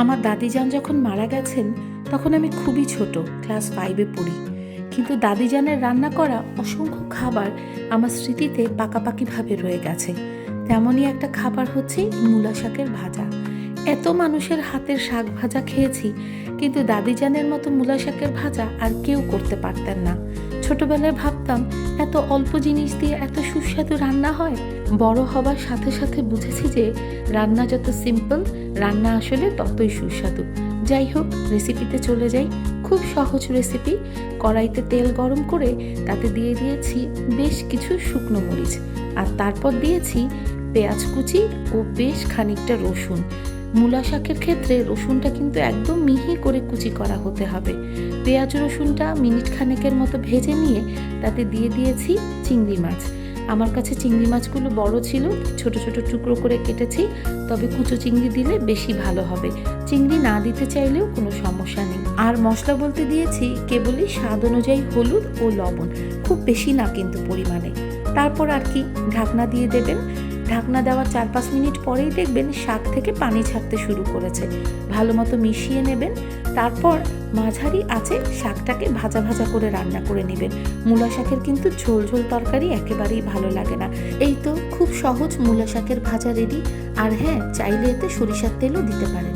আমার দাদিজান যখন মারা গেছেন, তখন আমি খুবই ছোট, ক্লাস ফাইভে পড়ি। কিন্তু দাদিজানের রান্না করা অসংখ্য খাবার আমার স্মৃতিতে পাকাপাকিভাবে রয়ে গেছে। তেমনই একটা খাবার হচ্ছে মূলা শাকের ভাজা। এত মানুষের হাতের শাক ভাজা খেয়েছি, কিন্তু দাদিজানের মতো মূলা শাকের ভাজা আর কেউ করতে পারতেন না। ছোটবেলায় ভাবতাম, এত অল্প জিনিস দিয়ে এত সুস্বাদু রান্না হয়। বড় হবার সাথে সাথে বুঝেছি যে, রান্না যত সিম্পল রান্না আসলে ততই সুস্বাদু। যাই হোক রেসিপিতে চলে যাই। খুব সহজ রেসিপি কড়াইতে তেল গরম করে তাতে দিয়ে দিয়েছি বেশ কিছু শুকনো মরিচ। আর তারপর দিয়েছি পেঁয়াজ কুচি ও বেশ খানিকটা রসুন। মূলা শাকের ক্ষেত্রে রসুনটা কিন্তু একদম মিহি করে কুচি করা হতে হবে। পেঁয়াজ রসুনটা মিনিট খানেকের মতো ভেজে নিয়ে তাতে দিয়ে দিয়েছি চিংড়ি মাছ। আমার কাছে চিংড়ি মাছগুলো বড় ছিল, ছোট ছোট টুকরো করে কেটেছি, তবে কুচো চিংড়ি দিলে বেশি ভালো হবে। চিংড়ি না দিতে চাইলেও কোনো সমস্যা নেই। আর মশলা বলতে দিয়েছি কেবলই স্বাদ অনুযায়ী হলুদ ও লবণ, খুব বেশি না কিন্তু পরিমাণে। তারপর আর কি ঢাকনা দিয়ে দেবেন। ঢাকনা দেওয়ার চার পাঁচ মিনিট পরেই দেখবেন শাক থেকে পানি ছাড়তে শুরু করেছে। ভালো মতো মিশিয়ে নেবেন, তারপর মাঝারি আছে শাকটাকে ভাজা ভাজা করে রান্না করে নেবেন। মূলা শাকের কিন্তু ঝোল ঝোল তরকারি একেবারেই ভালো লাগে না। এই তো খুব সহজ মূলা শাকের ভাজা রেডি। আর হ্যাঁ চাইলে এতে সরিষার তেলও দিতে পারেন।